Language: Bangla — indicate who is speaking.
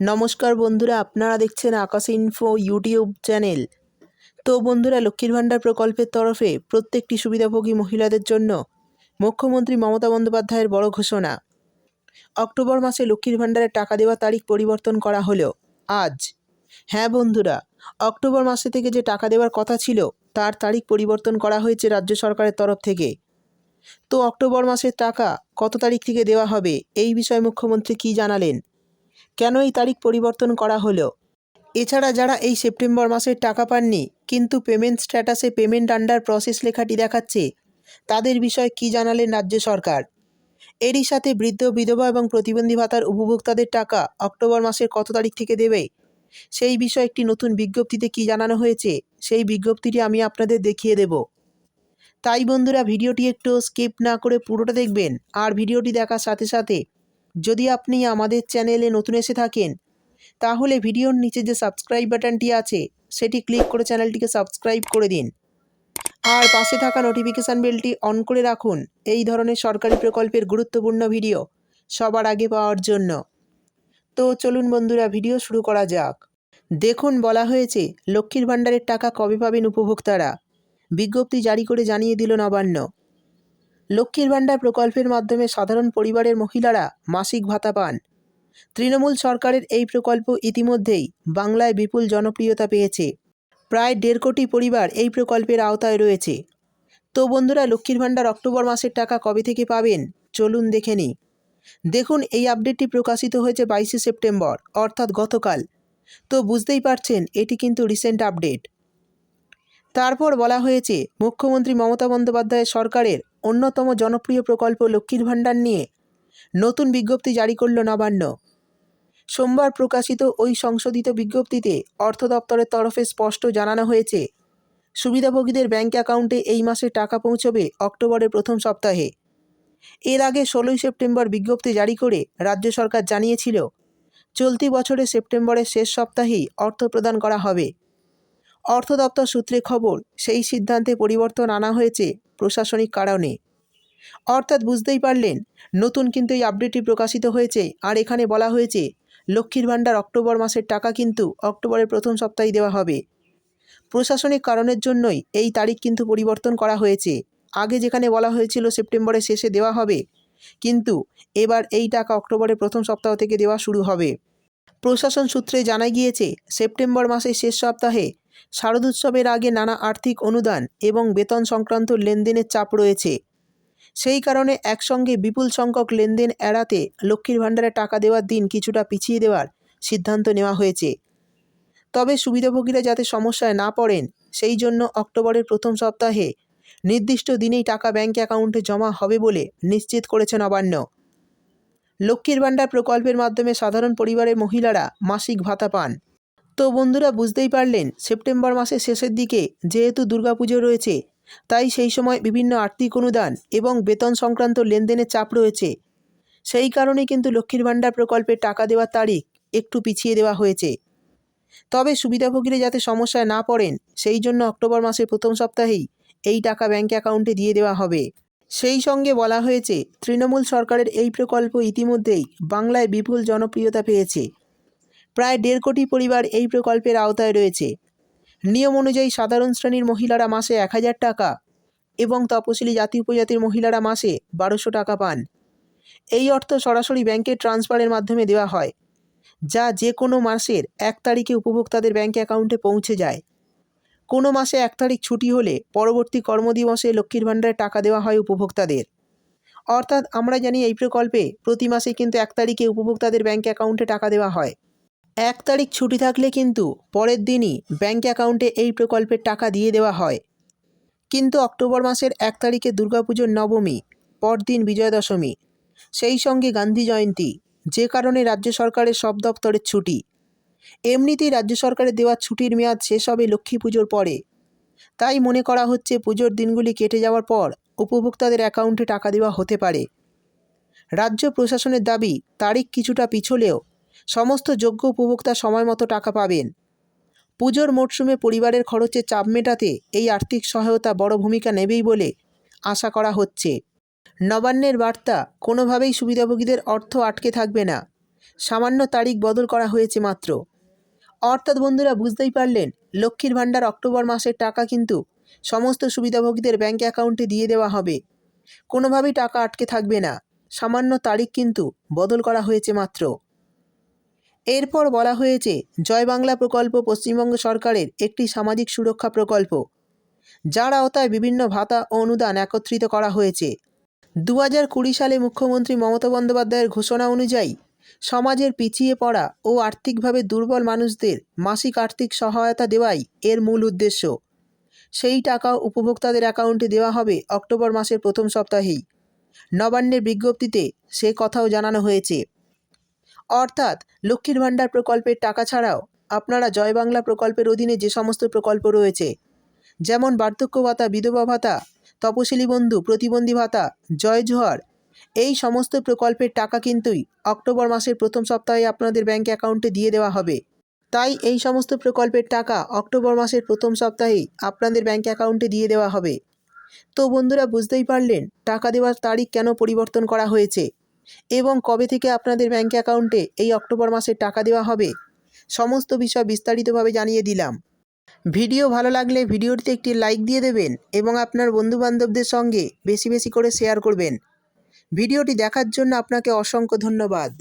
Speaker 1: নমস্কার বন্ধুরা, আপনারা দেখছেন আকাশ ইনফো ইউটিউব চ্যানেল তো বন্ধুরা, লক্ষ্মীর ভাণ্ডার প্রকল্পের তরফে প্রত্যেকটি সুবিধাভোগী মহিলাদের জন্য মুখ্যমন্ত্রী মমতা বন্দ্যোপাধ্যায়ের বড় ঘোষণা। অক্টোবর মাসে লক্ষ্মীর ভাণ্ডারের টাকা দেওয়ার তারিখ পরিবর্তন করা হলো। আজ। হ্যাঁ বন্ধুরা, অক্টোবর মাসে থেকে যে টাকা দেওয়ার কথা ছিল, তার তারিখ পরিবর্তন করা হয়েছে রাজ্য সরকারের তরফ থেকে। তো অক্টোবর মাসের টাকা কত তারিখ থেকে দেওয়া হবে, এই বিষয়ে মুখ্যমন্ত্রী কী জানালেন? কেন এই তারিখ পরিবর্তন করা হলো? এছাড়া যারা এই সেপ্টেম্বর মাসের টাকা পাননি, কিন্তু পেমেন্ট স্ট্যাটাসে পেমেন্ট আন্ডার প্রসেস লেখাটি দেখাচ্ছে, তাদের বিষয়ে কী জানালেন রাজ্য সরকার? এরই সাথে বৃদ্ধ, বিধবা এবং প্রতিবন্ধী ভাতার উপভোক্তাদের টাকা অক্টোবর মাসের কত তারিখ থেকে দেবে? সেই বিষয়ে একটি নতুন বিজ্ঞপ্তিতে কী জানানো হয়েছে, সেই বিজ্ঞপ্তিটি আমি আপনাদের দেখিয়ে দেব। তাই বন্ধুরা, ভিডিওটি একটু স্কিপ না করে পুরোটা দেখবেন, আর ভিডিওটি দেখার সাথে সাথে যদি আপনি আমাদের চ্যানেলে নতুন এসে থাকেন, তাহলে ভিডিওর নিচে যে সাবস্ক্রাইব বাটনটি আছে, সেটি ক্লিক করে চ্যানেলটিকে সাবস্ক্রাইব করে দিন। আর পাশে থাকা নোটিফিকেশান বেলটি অন করে রাখুন। এই ধরনের সরকারি প্রকল্পের গুরুত্বপূর্ণ ভিডিও সবার আগে পাওয়ার জন্য। তো চলুন বন্ধুরা, ভিডিও শুরু করা যাক। দেখুন, বলা হয়েছে, লক্ষ্মীর ভাণ্ডারের টাকা কবে পাবেন উপভোক্তারা? বিজ্ঞপ্তি জারি করে জানিয়ে দিল নবান্ন। লক্ষ্মীর ভাণ্ডার প্রকল্পের মাধ্যমে সাধারণ পরিবারের মহিলারা মাসিক ভাতা পান। তৃণমূল সরকারের এই প্রকল্প ইতিমধ্যেই বাংলায় বিপুল জনপ্রিয়তা পেয়েছে। প্রায় দেড় কোটি পরিবার এই প্রকল্পের আওতায় রয়েছে। তো বন্ধুরা, লক্ষ্মীর ভাণ্ডার অক্টোবর মাসের টাকা কবে থেকে পাবেন? চলুন দেখে নিই। দেখুন, এই আপডেটটি প্রকাশিত হয়েছে বাইশে সেপ্টেম্বর, অর্থাৎ গতকাল। তো বুঝতেই পারছেন, এটি কিন্তু রিসেন্ট আপডেট তারপর বলা হয়েছে, মুখ্যমন্ত্রী মমতা বন্দ্যোপাধ্যায়ের সরকারের অন্যতম জনপ্রিয় প্রকল্প লক্ষ্মীর ভাণ্ডার নিয়ে নতুন বিজ্ঞপ্তি জারি করল নবান্ন। সোমবার প্রকাশিত ওই সংশোধিত বিজ্ঞপ্তিতে অর্থ দপ্তরের তরফে স্পষ্ট জানানো হয়েছে, সুবিধাভোগীদের ব্যাঙ্ক অ্যাকাউন্টে এই মাসে টাকা পৌঁছবে অক্টোবরের প্রথম সপ্তাহে। এর আগে ষোলোই সেপ্টেম্বর বিজ্ঞপ্তি জারি করে রাজ্য সরকার জানিয়েছিল, চলতি বছরের সেপ্টেম্বরের শেষ সপ্তাহেই অর্থ প্রদান করা হবে। অর্থ দপ্তর সূত্রে খবর, সেই সিদ্ধান্তে পরিবর্তন আনা হয়েছে প্রশাসনিক কারণে। অর্থাৎ বুঝতেই পারলেন, নতুন কিন্তু এই আপডেটটি প্রকাশিত হয়েছে আর এখানে বলা হয়েছে, লক্ষ্মীর ভাণ্ডার অক্টোবর মাসের টাকা কিন্তু অক্টোবরের প্রথম সপ্তাহে দেওয়া হবে। প্রশাসনিক কারণের জন্যই এই তারিখ কিন্তু পরিবর্তন করা হয়েছে। আগে যেখানে বলা হয়েছিল সেপ্টেম্বরের শেষে দেওয়া হবে, কিন্তু এবার এই টাকা অক্টোবরের প্রথম সপ্তাহ থেকে দেওয়া শুরু হবে। প্রশাসন সূত্রে জানা গিয়েছে, সেপ্টেম্বর মাসের শেষ সপ্তাহে শারদোৎসবের আগে নানা আর্থিক অনুদান এবং বেতন সংক্রান্ত লেনদেনের চাপ রয়েছে। সেই কারণে একসঙ্গে বিপুল সংখ্যক লেনদেন এড়াতে লক্ষ্মীর ভাণ্ডারে টাকা দেওয়ার দিন কিছুটা পিছিয়ে দেওয়ার সিদ্ধান্ত নেওয়া হয়েছে। তবে সুবিধাভোগীরা যাতে সমস্যায় না পড়েন, সেই জন্য অক্টোবরের প্রথম সপ্তাহে নির্দিষ্ট দিনেই টাকা ব্যাঙ্ক অ্যাকাউন্টে জমা হবে বলে নিশ্চিত করেছেন নবান্ন লক্ষ্মীর ভাণ্ডার প্রকল্পের মাধ্যমে সাধারণ পরিবারের মহিলারা মাসিক ভাতা পান। তো বন্ধুরা বুঝতেই পারলেন, সেপ্টেম্বর মাসের শেষের দিকে যেহেতু দুর্গাপুজো রয়েছে, তাই সেই সময় বিভিন্ন আর্থিক অনুদান এবং বেতন সংক্রান্ত লেনদেনের চাপ রয়েছে। সেই কারণে কিন্তু লক্ষ্মীর ভাণ্ডার প্রকল্পের টাকা দেওয়ার তারিখ একটু পিছিয়ে দেওয়া হয়েছে। তবে সুবিধাভোগীরা যাতে সমস্যায় না পড়েন, সেই জন্য অক্টোবর মাসের প্রথম সপ্তাহেই এই টাকা ব্যাঙ্ক অ্যাকাউন্টে দিয়ে দেওয়া হবে। সেই সঙ্গে বলা হয়েছে, তৃণমূল সরকারের এই প্রকল্প ইতিমধ্যেই বাংলায় বিপুল জনপ্রিয়তা পেয়েছে। প্রায় দেড় কোটি পরিবার এই প্রকল্পের আওতায় রয়েছে। নিয়ম অনুযায়ী সাধারণ শ্রেণির মহিলারা মাসে এক হাজার টাকা এবং তপশিলি জাতি উপজাতির মহিলারা মাসে বারোশো টাকা পান। এই অর্থ সরাসরি ব্যাংকের ট্রান্সফারের মাধ্যমে দেওয়া হয়, যা যে কোনো মাসের এক তারিখে উপভোক্তাদের ব্যাঙ্ক অ্যাকাউন্টে পৌঁছে যায়। কোনো মাসে এক তারিখ ছুটি হলে পরবর্তী কর্মদিবসে লক্ষ্মীর ভাণ্ডারে টাকা দেওয়া হয় উপভোক্তাদের। অর্থাৎ আমরা জানি এই প্রকল্পে প্রতি মাসে কিন্তু এক তারিখে উপভোক্তাদের ব্যাঙ্ক অ্যাকাউন্টে টাকা দেওয়া হয়। এক তারিখ ছুটি থাকলে কিন্তু পরের দিনই ব্যাঙ্ক অ্যাকাউন্টে এই প্রকল্পের টাকা দিয়ে দেওয়া হয়। কিন্তু অক্টোবর মাসের এক তারিখে দুর্গাপুজোর নবমী, পরদিন বিজয়া দশমী সেই সঙ্গে গান্ধী জয়ন্তী, যে কারণে রাজ্য সরকারের সব দপ্তরের ছুটি। এমনিতেই রাজ্য সরকারের দেওয়া ছুটির মেয়াদ শেষ হবে লক্ষ্মী পুজোর পরে। তাই মনে করা হচ্ছে পুজোর দিনগুলি কেটে যাওয়ার পর উপভোক্তাদের অ্যাকাউন্টে টাকা দেওয়া হতে পারে। রাজ্য প্রশাসনের দাবি, তারিখ কিছুটা পিছলেও সমস্ত যোগ্য উপভোক্তা সময় মতো টাকা পাবেন। পুজোর মরশুমে পরিবারের খরচে চাপ মেটাতে এই আর্থিক সহায়তা বড় ভূমিকা নেবেই বলে আশা করা হচ্ছে। নবান্নের বার্তা, কোনোভাবেই সুবিধাভোগীদের অর্থ আটকে থাকবে না। সামান্য তারিখ বদল করা হয়েছে মাত্র। অর্থাৎ বন্ধুরা, বুঝতেই পারলেন, লক্ষ্মীর ভাণ্ডার অক্টোবর মাসের টাকা কিন্তু সমস্ত সুবিধাভোগীদের ব্যাঙ্ক অ্যাকাউন্টে দিয়ে দেওয়া হবে। কোনোভাবেই টাকা আটকে থাকবে না। সামান্য তারিখ কিন্তু বদল করা হয়েছে মাত্র। এরপর বলা হয়েছে, জয় বাংলা প্রকল্প পশ্চিমবঙ্গ সরকারের একটি সামাজিক সুরক্ষা প্রকল্প, যার আওতায় বিভিন্ন ভাতা ও অনুদান একত্রিত করা হয়েছে। দু কুড়ি সালে মুখ্যমন্ত্রী মমতা বন্দ্যোপাধ্যায়ের ঘোষণা অনুযায়ী, সমাজের পিছিয়ে পড়া ও আর্থিকভাবে দুর্বল মানুষদের মাসিক আর্থিক সহায়তা দেওয়াই এর মূল উদ্দেশ্য। সেই টাকা উপভোক্তাদের অ্যাকাউন্টে দেওয়া হবে অক্টোবর মাসের প্রথম সপ্তাহেই। নবান্নের বিজ্ঞপ্তিতে সে কথাও জানানো হয়েছে। অর্থাৎ লক্ষ্মীর ভাণ্ডার প্রকল্পের টাকা ছাড়াও আপনারা জয় বাংলা প্রকল্পের অধীনে যে সমস্ত প্রকল্প রয়েছে, যেমন বার্ধক্য ভাতা, বিধবা ভাতা, তপশিলি বন্ধু, প্রতিবন্ধী ভাতা, জয় জোহার এই সমস্ত প্রকল্পের টাকা কিন্তুই অক্টোবর মাসের প্রথম সপ্তাহে আপনাদের ব্যাঙ্ক অ্যাকাউন্টে দিয়ে দেওয়া হবে। তাই এই সমস্ত প্রকল্পের টাকা অক্টোবর মাসের প্রথম সপ্তাহেই আপনাদের ব্যাঙ্ক অ্যাকাউন্টে দিয়ে দেওয়া হবে। তো বন্ধুরা, বুঝতেই পারলেন টাকা দেওয়ার তারিখ কেন পরিবর্তন করা হয়েছে? এবং কবে থেকে আপনাদের ব্যাঙ্ক অ্যাকাউন্টে এই অক্টোবর মাসে টাকা দেওয়া হবে, সমস্ত বিষয় বিস্তারিতভাবে জানিয়ে দিলাম। ভিডিও ভালো লাগলে ভিডিওটিতে একটি লাইক দিয়ে দেবেন এবং আপনার বন্ধুবান্ধবদের সঙ্গে বেশি বেশি করে শেয়ার করবেন। ভিডিওটি দেখার জন্য আপনাকে অসংখ্য ধন্যবাদ।